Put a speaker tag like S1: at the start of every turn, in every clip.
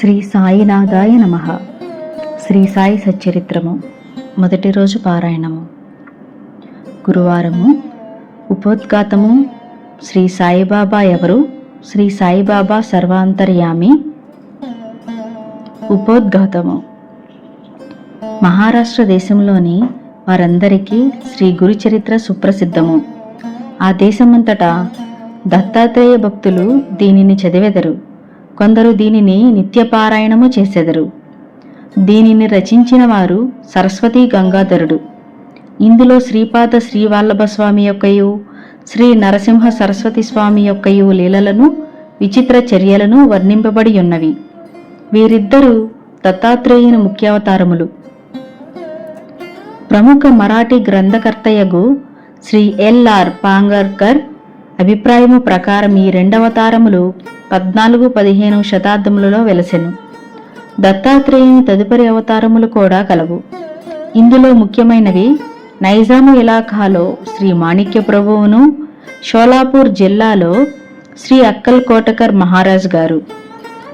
S1: శ్రీ సాయినాథాయ నమ. శ్రీ సాయి సచ్చరిత్రము. మొదటి రోజు పారాయణము. గురువారము ఉపోద్ఘాతము శ్రీ సాయిబాబా ఎవరు? శ్రీ సాయిబాబా సర్వాంతర్యామి ఉపోద్ఘాతము. మహారాష్ట్ర దేశంలోని వారందరికీ శ్రీ గురుచరిత్ర సుప్రసిద్ధము. ఆ దేశమంతటా దత్తాత్రేయ భక్తులు దీనిని చదివెదరు. కొందరు దీనిని నిత్యపారాయణము చేసెదరు. దీనిని రచించిన వారు సరస్వతి గంగాధరుడు. ఇందులో శ్రీపాద శ్రీవల్లభ స్వామి యొక్కయు శ్రీ నరసింహ సరస్వతి స్వామి యొక్కయు లీలలను విచిత్ర చర్యలను వర్ణింపబడి ఉన్నవి. వీరిద్దరూ దత్తాత్రేయుని ముఖ్యావతారములు. ప్రముఖ మరాఠీ గ్రంథకర్తయగు శ్రీ ఎల్ఆర్ పాంగర్కర్ అభిప్రాయము ప్రకారం ఈ రెండవతారములు పద్నాలుగు పదిహేను శతాబ్దములలో వెలసెను. దత్తాత్రేయుని తదుపరి అవతారములు కూడా కలవు. ఇందులో ముఖ్యమైనవి నైజాము ఇలాఖాలో శ్రీ మాణిక్య ప్రభువును షోలాపూర్ జిల్లాలో శ్రీ అక్కల్ కోటకర్ మహారాజ్ గారు.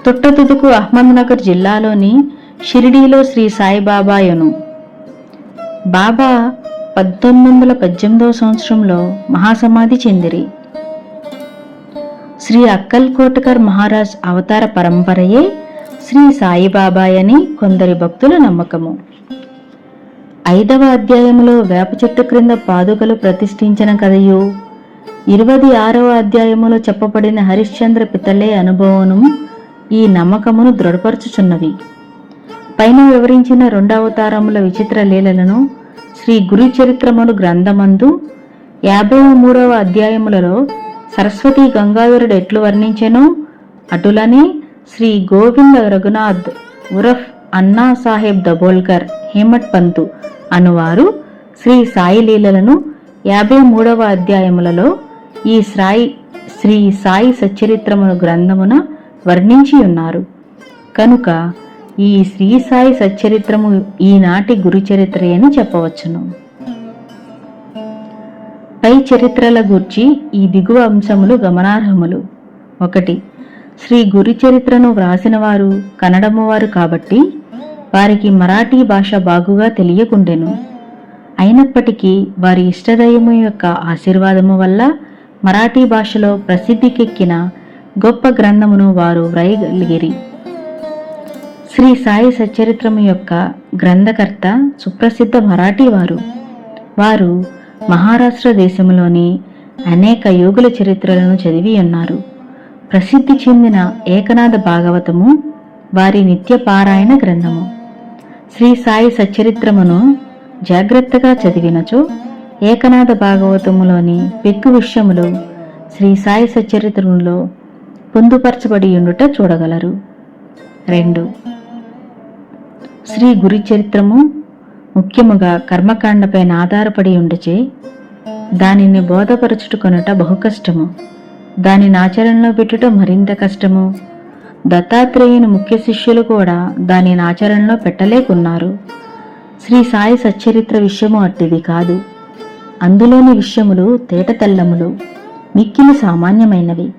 S1: తుట్టతుదుకు అహ్మద్నగర్ జిల్లాలోని షిరిడీలో శ్రీ సాయిబాబాయను. బాబా పద్దెనిమిది వందల పద్దెనిమిదవ సంవత్సరంలో మహాసమాధి చెందిరి. శ్రీ అక్కల్ కోటకర్ మహారాజ్ అవతార పరంపరయే శ్రీ సాయిబాబాయని కొందరి భక్తుల నమ్మకము. ఐదవ అధ్యాయములో వేప చెట్టు క్రింద పాదుకలు ప్రతిష్ఠించిన కథయు ఇరవై ఆరవ అధ్యాయములో చెప్పబడిన హరిశ్చంద్ర పితలే అనుభవము ఈ నమ్మకమును దృఢపరచుచున్నవి. పైన వివరించిన రెండవతారముల విచిత్ర లీలలను శ్రీ గురు చరిత్రమును గ్రంథమందు యాభై మూడవ అధ్యాయములలో సరస్వతి గంగాధరుడు ఎట్లు వర్ణించెనో? అటులనే శ్రీ గోవింద రఘునాథ్ ఉరఫ్ అన్నా సాహెబ్ దబోల్కర్ హేమట్ పంతు అనువారు. శ్రీ సాయి లీలలను యాభై మూడవ అధ్యాయములలో ఈ సాయి శ్రీ సాయి సచ్చరిత్రమును గ్రంథమున వర్ణించి ఉన్నారు. కనుక ఈ శ్రీ సాయి సచ్చరిత్రము ఈనాటి గురుచరిత్ర అని చెప్పవచ్చును. పై చరిత్రల గూర్చి ఈ దిగువ అంశములు గమనార్హములు. ఒకటి శ్రీ గురు చరిత్రను వ్రాసినవారు కన్నడమ్మవారు కన్నడము వారు కాబట్టి వారికి మరాఠీ భాష బాగుగా తెలియకుండెను. అయినప్పటికీ వారి ఇష్టదైవము యొక్క ఆశీర్వాదము వల్ల మరాఠీ భాషలో ప్రసిద్ధికెక్కిన గొప్ప గ్రంథమును వారు వ్రాయగలిగిరి. శ్రీ సాయి సచ్చరిత్రము యొక్క గ్రంథకర్త సుప్రసిద్ధ మరాఠీ వారు. వారు మహారాష్ట్ర దేశంలోని అనేక యోగుల చరిత్రలను చదివి ఉన్నారు. ప్రసిద్ధి చెందిన ఏకనాథ భాగవతము వారి నిత్య పారాయణ గ్రంథము. శ్రీ సాయి సచ్చరిత్రమును జాగ్రత్తగా చదివినచో ఏకనాథ భాగవతములోని పెక్కు విషయములు శ్రీ సాయి సచ్చరిత్రములో పొందుపరచబడి ఉండుట చూడగలరు. రెండు. శ్రీ గురి చరిత్రము ముఖ్యముగా కర్మకాండపైన ఆధారపడి ఉండిచే దానిని బోధపరచుట కొనుట బహు కష్టము. దానిని ఆచరణలో పెట్టుట మరింత కష్టము. దత్తాత్రేయుని ముఖ్య శిష్యులు కూడా దానిని ఆచరణలో పెట్టలేకున్నారు. శ్రీ సాయి సచ్చరిత్ర విషయము అట్టిది కాదు. అందులోని విషయములు తేటతెల్లములు మిక్కిలి సామాన్యమైనవి.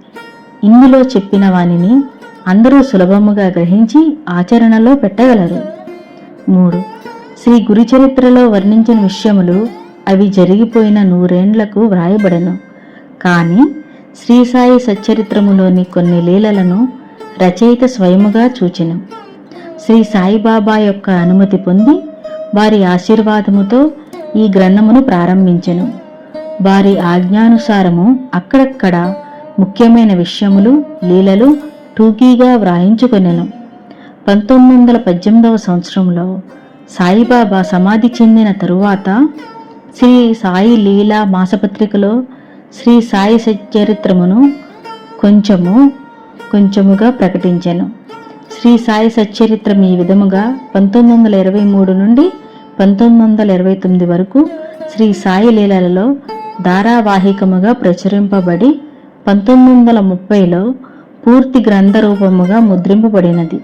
S1: ఇందులో చెప్పిన వానిని అందరూ సులభముగా గ్రహించి ఆచరణలో పెట్టగలరు. మూడు శ్రీ గురుచరిత్రలో వర్ణించిన విషయములు అవి జరిగిపోయిన నూరేండ్లకు వ్రాయబడను. కానీ శ్రీ సాయి సచ్చరిత్రములోని కొన్ని లీలలను రచయిత స్వయముగా చూచెను. శ్రీ సాయిబాబా యొక్క అనుమతి పొంది వారి ఆశీర్వాదముతో ఈ గ్రంథమును ప్రారంభించెను. వారి ఆజ్ఞానుసారము అక్కడక్కడ ముఖ్యమైన విషయములు లీలలు టూకీగా వ్రాయించుకొనెను. పంతొమ్మిది వందల పద్దెనిమిదవ సంవత్సరంలో సాయిబాబా సమాధి చెందిన తరువాత శ్రీ సాయి లీలా మాసపత్రికలో శ్రీ సాయి సచ్చరిత్రమును కొంచెము కొంచెముగా ప్రకటించాను. శ్రీ సాయి సచ్చరిత్రం ఈ విధముగా పంతొమ్మిది వందల ఇరవై మూడు నుండి పంతొమ్మిది వందల ఇరవై తొమ్మిది వరకు శ్రీ సాయి లీలలలో ధారావాహికముగా ప్రచురింపబడి పంతొమ్మిది వందల ముప్పైలో పూర్తి గ్రంథ రూపముగా ముద్రింపబడినది.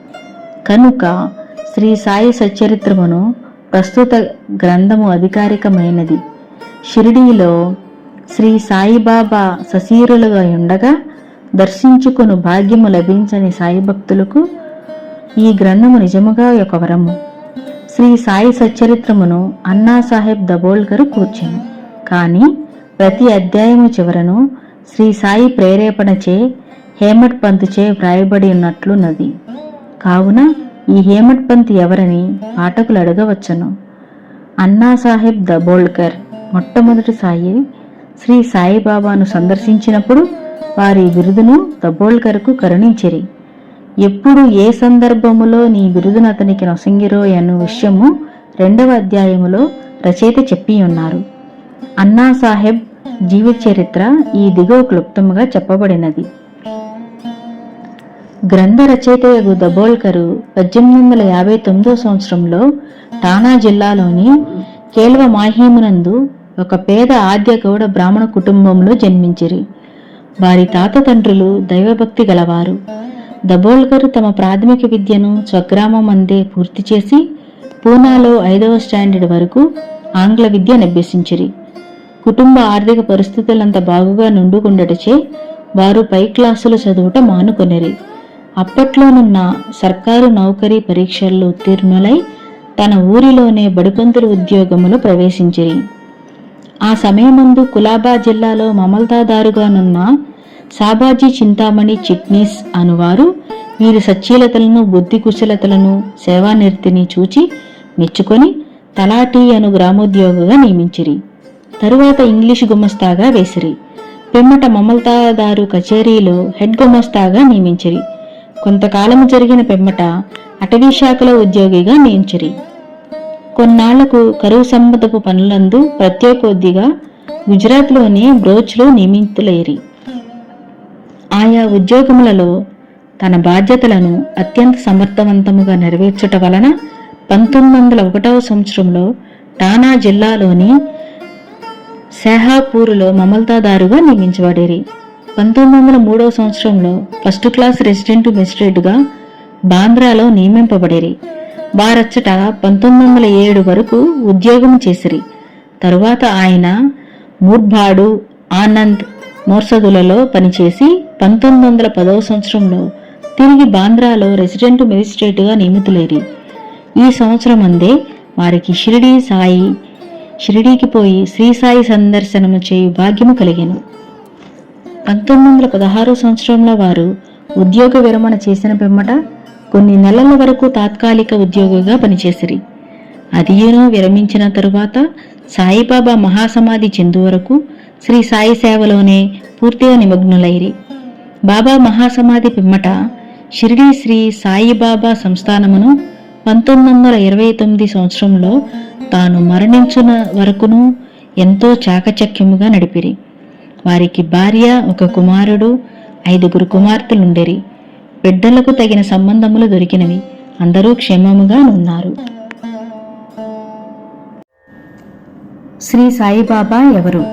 S1: కనుక శ్రీ సాయి సచ్చరిత్రమును ప్రస్తుత గ్రంథము అధికారికమైనది. షిరిడీలో శ్రీ సాయిబాబా సశీరులుగా ఉండగా దర్శించుకుని భాగ్యము లభించని సాయి భక్తులకు ఈ గ్రంథము నిజముగా ఒక వరము. శ్రీ సాయి సచ్చరిత్రమును అన్నాసాహెబ్ దబోల్కర్ కూర్చాను. కానీ ప్రతి అధ్యాయము చివరను శ్రీ సాయి ప్రేరేపణచే హేమట్ పంతుచే వ్రాయబడి ఉన్నట్లున్నది కావున ఈ హేమట్ పంత్ ఎవరని పాఠకులు అడగవచ్చును. అన్నాసాహెబ్ దబోల్కర్ మొట్టమొదటి సాయి శ్రీ సాయిబాబాను సందర్శించినప్పుడు వారి బిరుదును దబోల్కర్కు కరుణించిరి. ఎప్పుడు ఏ సందర్భములో నీ బిరుదును అతనికి నొసంగిరో అను విషయము రెండవ అధ్యాయములో రచయిత చెప్పి ఉన్నారు అన్నా సాహెబ్ జీవిత చరిత్ర ఈ దిగువ క్లుప్తముగా చెప్పబడినది. గ్రంథ రచయితయగు దబోల్కరు పద్దెనిమిది వందల యాభై తొమ్మిదో సంవత్సరంలో ఠాణా జిల్లాలోని కేల్వ మాహీమునందు ఒక పేద ఆద్య గౌడ బ్రాహ్మణ కుటుంబంలో జన్మించిరి. వారి తాత తండ్రులు దైవభక్తి గలవారు. దబోల్కరు తమ ప్రాథమిక విద్యను స్వగ్రామం అందే పూర్తి చేసి పూనాలో ఐదవ స్టాండర్డ్ వరకు ఆంగ్ల విద్యను అభ్యసించిరి కుటుంబ ఆర్థిక పరిస్థితులంత బాగుగా నుండుకుండటచే వారు పై క్లాసులు చదువుట మానుకొనిరి. అప్పట్లోనున్న సర్కారు నౌకరీ పరీక్షల్లో ఉత్తీర్ణులై తన ఊరిలోనే బడిపంతుల ఉద్యోగములు ప్రవేశించిరి. ఆ సమయమందు కులాబా జిల్లాలో మమల్తాదారుగానున్న సాబాజీ చింతామణి చిట్నీస్ అనువారు వీరి సచ్చీలతలను బుద్ధి కుశలతలను సేవానిర్తిని చూచి మెచ్చుకొని తలాటీ అను గ్రామోద్యోగగా నియమించిరి. తరువాత ఇంగ్లీషు గుమస్తాగా వేసిరి. పిమ్మట మమల్తాదారు కచేరీలో హెడ్ గుమస్తాగా నియమించిరి. కొంతకాలము జరిగిన పిమ్మట అటవీ శాఖలో ఉద్యోగిగా నియమించిరి కొన్నాళ్ళకు కరువు సంబంధపు పనులందు ప్రత్యేకోద్దిగా గుజరాత్లోని బ్రోచ్లో నియమితులేరి ఆయా ఉద్యోగములలో తన బాధ్యతలను అత్యంత సమర్థవంతముగా నెరవేర్చుట వలన పంతొమ్మిది వందల ఒకటవ సంవత్సరంలో టానా జిల్లాలోని సెహాపూర్లో మమల్తాదారుగా నియమించబడేరి. పంతొమ్మిది వందల మూడవ సంవత్సరంలో ఫస్ట్ క్లాస్ రెసిడెంట్ మెజిస్ట్రేట్గా బాంద్రాలో నియమింపబడేరి. వారచ్చట పంతొమ్మిది వందల ఏడు వరకు ఉద్యోగం చేసిరి. తరువాత ఆయన మూర్భాడు ఆనంద్ మోర్సదులలో పనిచేసి పంతొమ్మిది వందల పదవ సంవత్సరంలో తిరిగి బాంద్రాలో రెసిడెంట్ మెజిస్ట్రేట్గా నియమితులేరి. ఈ సంవత్సరం అందే వారికి షిరిడీ సాయి షిరిడీకి పోయి శ్రీ సాయి సందర్శనము చేయు భాగ్యము కలిగెను. పంతొమ్మిది వందల పదహారో సంవత్సరంలో వారు ఉద్యోగ విరమణ చేసిన పిమ్మట కొన్ని నెలల వరకు తాత్కాలిక ఉద్యోగిగా పనిచేసిరి. అదియేనో విరమించిన తరువాత సాయిబాబా మహాసమాధి చెందు వరకు శ్రీ సాయి సేవలోనే పూర్తిగా నిమగ్నులైరి. బాబా మహాసమాధి పిమ్మట షిరిడి శ్రీ సాయిబాబా సంస్థానమును పంతొమ్మిది వందల ఇరవై తొమ్మిది సంవత్సరంలో తాను మరణించిన వరకును ఎంతో చాకచక్యముగా నడిపిరి. వారికి భార్య ఒక కుమారుడు ఐదుగురు కుమార్తెలుండెరి. బిడ్డలకు తగిన సంబంధములు దొరికినవి. అందరూ క్షేమముగా ఉన్నారు. శ్రీ సాయిబాబా ఎవరు?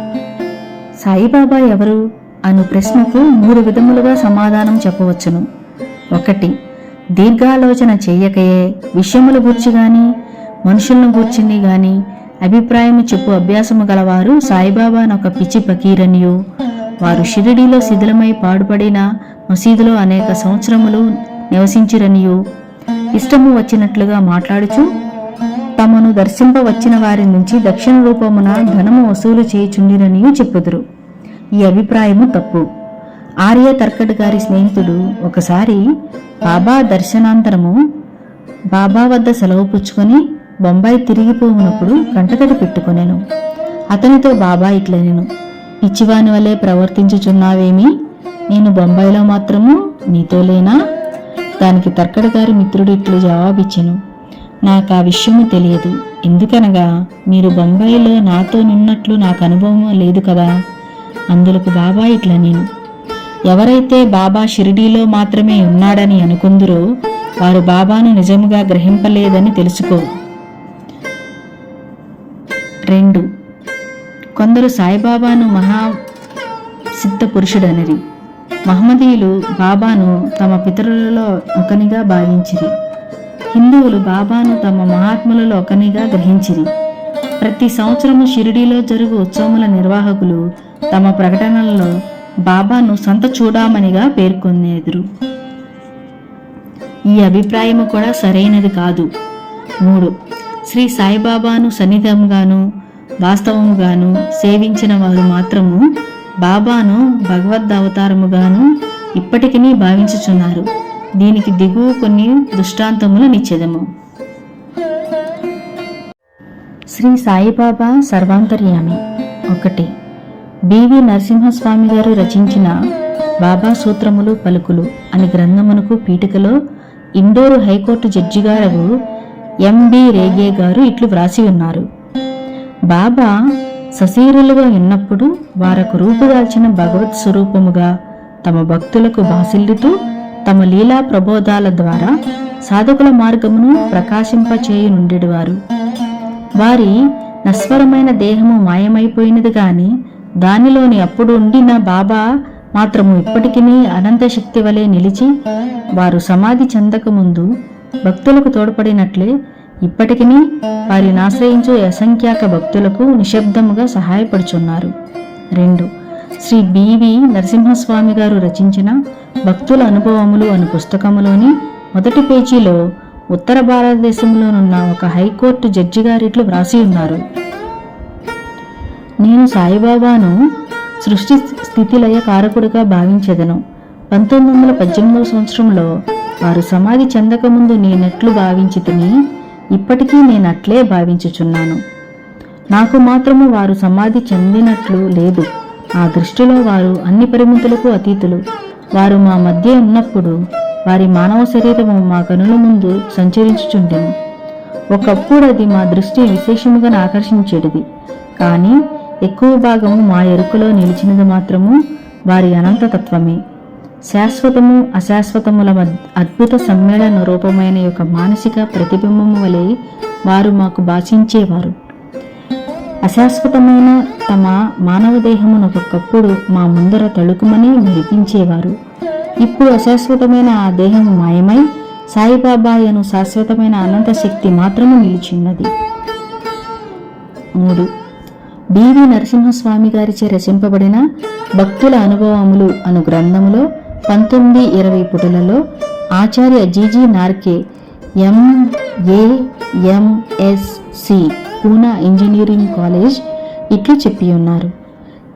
S1: సాయిబాబా ఎవరు? అను ప్రశ్నకు మూడు విధములుగా సమాధానం చెప్పవచ్చును. ఒకటి దీర్ఘాలోచన చేయకయే విషయముల గూర్చి గాని మనుషులను గూర్చింది గాని అభిప్రాయము చెప్పు అభ్యాసము గలవారు సాయిబాబానొక పిచ్చి పకీరనియు వారు షిరిడీలో శిథిలమై పాడుపడిన మసీదులో అనేక సంవత్సరములు నివసించిరనియు. ఇష్టము వచ్చినట్లుగా మాట్లాడుచు తమను దర్శింపవచ్చిన వారి నుంచి దక్షిణ రూపమున ధనము వసూలు చేయుచుండిరనియు చెప్పుదురు. ఈ అభిప్రాయము తప్పు. ఆర్య తర్కట్ గారి స్నేహితుడు ఒకసారి బాబా దర్శనాంతరము బాబా వద్ద సెలవు పుచ్చుకొని బొంబాయి తిరిగిపోయినప్పుడు కంటతడి పెట్టుకొనెను. అతనితో బాబా ఇట్లనెను పిచ్చివాని వలె ప్రవర్తించుచున్నావేమి? నేను బొంబాయిలో మాత్రము నీతో లేనా దానికి తర్కడగారి మిత్రుడు ఇట్లు జవాబిచ్చెను. నాకు ఆ విషయము తెలియదు. ఎందుకనగా మీరు బొంబాయిలో నాతో నున్నట్లు నాకు అనుభవం లేదు కదా? అందులకు బాబా ఇట్లా నేను. ఎవరైతే బాబా షిరిడీలో మాత్రమే ఉన్నాడని అనుకుందరో వారు బాబాను నిజముగా గ్రహింపలేదని తెలుసుకో. రెండు. కొందరు సాయిబాబాను మహా సిద్ధ పురుషుడనిరి మహమ్మదీయులు బాబాను తమ పితరులలో ఒకనిగా భావించిరి. హిందువులు బాబాను తమ మహాత్ములలో ఒకనిగా గ్రహించిరి. ప్రతి సంవత్సరము షిరిడీలో జరుగు ఉత్సవముల నిర్వాహకులు తమ ప్రకటనలలో బాబాను సంత చూడామనిగా పేర్కొనేదురు. ఈ అభిప్రాయము కూడా సరైనది కాదు. మూడు. శ్రీ సాయిబాబాను సన్నిధముగాను వాస్తవముగాను సేవించిన వారు మాత్రము బాబాను భగవద్ అవతారముగాను ఇప్పటికీ భావించుచున్నారు. దీనికి దిగువ కొన్ని దృష్టాంతములు నిచ్చెదము. శ్రీ సాయిబాబా సర్వాంతర్యామి ఒకటి. బివి నరసింహస్వామి గారు రచించిన బాబా సూత్రములు పలుకులు అనే గ్రంథమునకు పీఠికలో Indore high court judge garu MB Rege garu ఇట్లు వ్రాసి ఉన్నారు. బాబా సశీరులుగా ఉన్నప్పుడు వారకు రూపుదాల్చిన భగవత్ స్వరూపముగా తమ భక్తులకు బాసిల్లుతూ తమ లీలా ప్రబోధాల ద్వారా సాధకుల మార్గమును ప్రకాశింపచేయునుండెడివారు. వారి నస్వరమైన దేహము మాయమైపోయినది గాని దానిలోని అప్పుడు ఉండిన బాబా మాత్రము ఇప్పటికీ అనంత శక్తి వలె నిలిచి వారు సమాధి చెందకముందు భక్తులకు తోడ్పడినట్లే ఇప్పటికీ వారిని ఆశ్రయించు అసంఖ్యాక భక్తులకు నిశ్శబ్దముగా సహాయపడుచున్నారు. రెండు శ్రీ బివి నరసింహస్వామి గారు రచించిన భక్తుల అనుభవములు అను పుస్తకములోని మొదటి పేజీలో ఉత్తర భారతదేశంలోనున్న ఒక హైకోర్టు జడ్జి గారిట్లు వ్రాసి ఉన్నారు. నేను సాయిబాబాను సృష్టి స్థితిలయ కారకుడిగా భావించెదను. పంతొమ్మిది వందల పద్దెనిమిదవ సంవత్సరంలో వారు సమాధి చెందకముందు నేనెట్లు భావించి తిని ఇప్పటికీ నేనట్లే భావించుచున్నాను. నాకు మాత్రము వారు సమాధి చెందినట్లు లేదు. ఆ దృష్టిలో వారు అన్ని పరిమితులకు అతీతులు. వారు మా మధ్య ఉన్నప్పుడు వారి మానవ శరీరము మా కనుల ముందు సంచరించుచుండెను. ఒకప్పుడు అది మా దృష్టి విశేషముగా ఆకర్షించేటిది. కానీ ఎక్కువ భాగము మా ఎరుకలో నిలిచినది మాత్రము వారి అనంతతత్వమే. శాశ్వతము అశాశ్వతముల అద్భుత సమ్మేళన రూపమైన యొక్క మానసిక ప్రతిబింబము వలె వారు మాకు భాషించేవారు. అశాశ్వతమైన తమ మానవ దేహమును ఒకప్పుడు మా ముందర తళుకుమని మెరిపించేవారు. ఇప్పుడు అశాశ్వతమైన ఆ దేహము మాయమై సాయిబాబాయను శాశ్వతమైన అనంత శక్తి మాత్రము నిలిచిన్నది మూడు. బివి నరసింహస్వామి గారిచే రచింపబడిన భక్తుల అనుభవములు అను గ్రంథములో పంతొమ్మిది ఇరవై పుటలలో Acharya GG Narke MA MSc Poona engineering college ఇట్లు చెప్పి ఉన్నారు.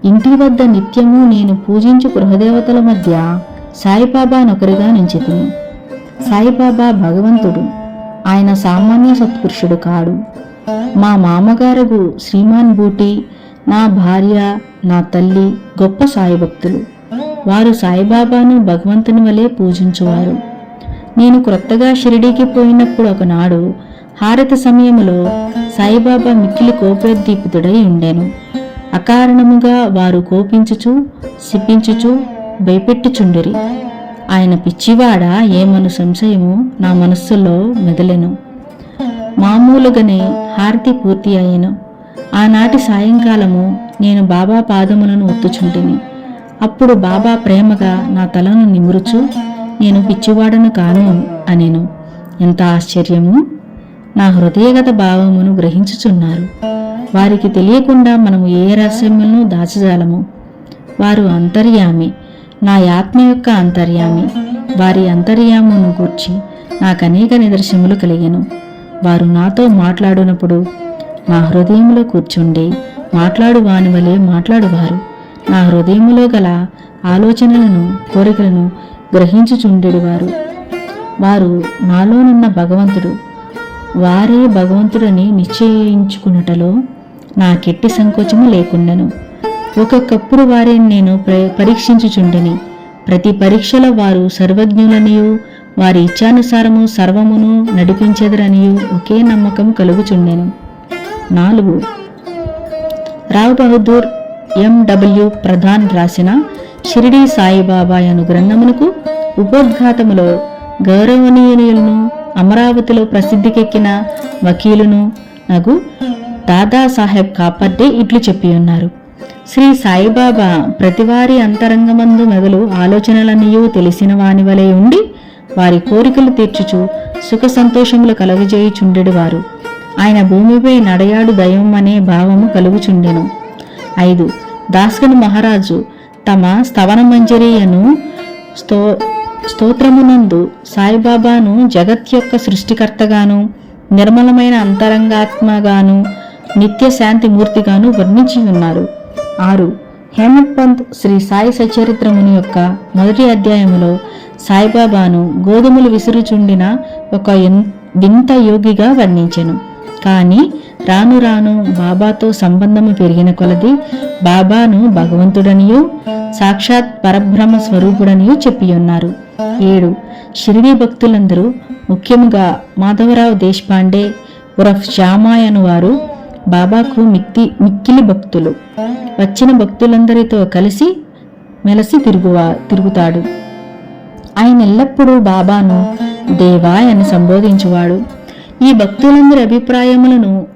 S1: ఇంటి వద్ద నిత్యము నేను పూజించు గృహదేవతల మధ్య సాయిబాబా నొకరిగా నించితిని. సాయిబాబా భగవంతుడు. ఆయన సామాన్య సత్పురుషుడు కాడు. మా మామగారు శ్రీమాన్ బూటి నా భార్య నా తల్లి గొప్ప సాయిభక్తులు వారు సాయిబాబాను భగవంతుని వలె పూజించువారు. నేను క్రొత్తగా షిరిడీకి పోయినప్పుడు ఒకనాడు హారతి సమయములో సాయిబాబా మిక్కిలి కోపోద్దీపితుడై ఉండెను. అకారణముగా వారు కోపించుచు సిప్పించుచు భయపెట్టుచుండిరి. ఆయన పిచ్చివాడ ఏమను సంశయము నా మనస్సులో మెదలెను. మామూలుగానే హారతి పూర్తి అయ్యను. ఆనాటి సాయంకాలము నేను బాబా పాదములను ఒత్తుచుంటిని. అప్పుడు బాబా ప్రేమగా నా తలను నిమురుచు నేను పిచ్చివాడను కాను అనేను. ఎంత ఆశ్చర్యము! నా హృదయగత భావమును గ్రహించుచున్నారు. వారికి తెలియకుండా మనము ఏ రహస్యములను దాచజాలము. వారు అంతర్యామి. నా ఆత్మ యొక్క అంతర్యామి. వారి అంతర్యామును గూర్చి నాకు అనేక నిదర్శనములు కలిగాను. వారు నాతో మాట్లాడినప్పుడు నా హృదయంలో కూర్చుండి మాట్లాడు వాని వలె మాట్లాడువారు. నా హృదయములో గల ఆలోచనలను కోరికలను గ్రహించుచుండెడివారు. వారు నాలోనున్న భగవంతుడు. వారే భగవంతుడని నిశ్చయించుకున్నటలో నాకెట్టి సంకోచము లేకుండెను. ఒక్కొక్కప్పుడు వారిని నేను ప్ర- పరీక్షించుచుండెని. ప్రతి పరీక్షలో వారు సర్వజ్ఞులనియు వారి ఇచ్ఛానుసారము సర్వమును నడిపించెదరనియు ఒకే నమ్మకం కలుగుచుండెను. నాలుగు. రావు బహదూర్ ఎండబ్ల్యూ ప్రధాన్ రాసిన షిరిడీ సాయిబాబా అను గ్రంథమునకు ఉపోద్ఘాతములో గౌరవనీయులను అమరావతిలో ప్రసిద్ధికెక్కిన వకీలును నగు దాదాసాహెబ్ కాపర్డే ఇట్లు చెప్పి ఉన్నారు. శ్రీ సాయిబాబా ప్రతివారి అంతరంగమందు మెదలు ఆలోచనలనియూ తెలిసిన వాని వలె ఉండి వారి కోరికలు తీర్చుచు సుఖ సంతోషములు కలుగజేయుచుండెడివారు. ఆయన భూమిపై నడయాడు దయం అనే భావము కలుగుచుండెను. ఐదు దాస్గన్ మహారాజు తమ స్తవన మంజరియను స్తో స్తోత్రమునందు సాయిబాబాను జగత్ యొక్క సృష్టికర్తగాను నిర్మలమైన అంతరంగాత్మగాను నిత్య శాంతి మూర్తిగాను వర్ణించి ఉన్నారు. ఆరు. హేమంత్ పంత్ శ్రీ సాయి సచరిత్రముని యొక్క మొదటి అధ్యాయములో సాయిబాబాను గోధుమలు విసురుచుండిన ఒక వింత యోగిగా వర్ణించెను. కానీ రాను రాను బాబాతో సంబంధము పెరిగిన కొలది బాబాను భగవంతుడనియు సాక్షాత్ పరబ్రహ్మ స్వరూపుడనియు చెప్పియున్నారు. ఏడు షిరిడీ భక్తులందరూ ముఖ్యంగా మాధవరావు దేశపాండే ఉరఫ్ శ్యామాయను వారు బాబాకు మిక్తి మిక్కిలి భక్తులు. వచ్చిన భక్తులందరితో కలిసి మెలసి తిరుగువా తిరుగుతాడు. ఆయన ఎల్లప్పుడూ బాబాను దేవా అని సంబోధించువాడు. ఈ భక్తులందరి అభిప్రాయములను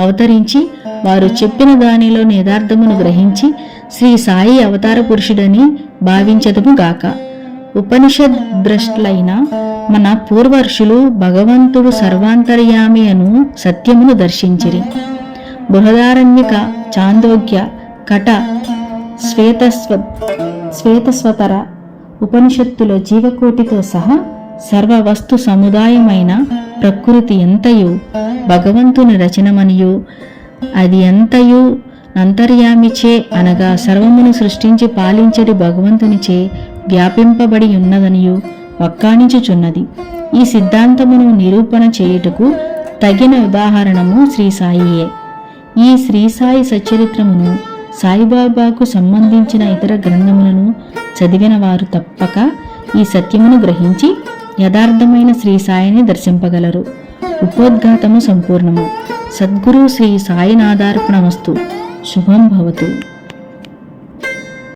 S1: అవతరించి వారు చెప్పిన దానిలో యథార్థమును గ్రహించి శ్రీ సాయి అవతార పురుషుడని భావించదము గాక. ఉపనిషద్ ద్రష్టులైన మన పూర్వర్షులు భగవంతుడు సర్వాంతర్యామి అను సత్యమును దర్శించిరి. బృహదారణ్యక చాందోగ్య కట శ్వేతస్వ శ్వేతస్వతర ఉపనిషత్తుల జీవకోటితో సహా సర్వ వస్తు సముదాయమైన ప్రకృతి ఎంతయు భగవంతుని రచనమనియు. అది ఎంతయు అంతర్యామిచే అనగా సర్వమును సృష్టించి పాలించడి భగవంతునిచే వ్యాపింపబడి ఉన్నదనియు వక్కాణించుచున్నది. ఈ సిద్ధాంతమును నిరూపణ చేయుటకు తగిన ఉదాహరణము శ్రీ సాయియే ఈ శ్రీ సాయి సచరిత్రమును సాయిబాబాకు సంబంధించిన ఇతర గ్రంథములను చదివిన వారు తప్పక ఈ సత్యమును గ్రహించి యథార్థమైన శ్రీ సాయిని దర్శింపగలరు. ఉపోద్ఘాతము సంపూర్ణము. సద్గురు శ్రీ సాయినాథార్పణమస్తు శుభం భవతు.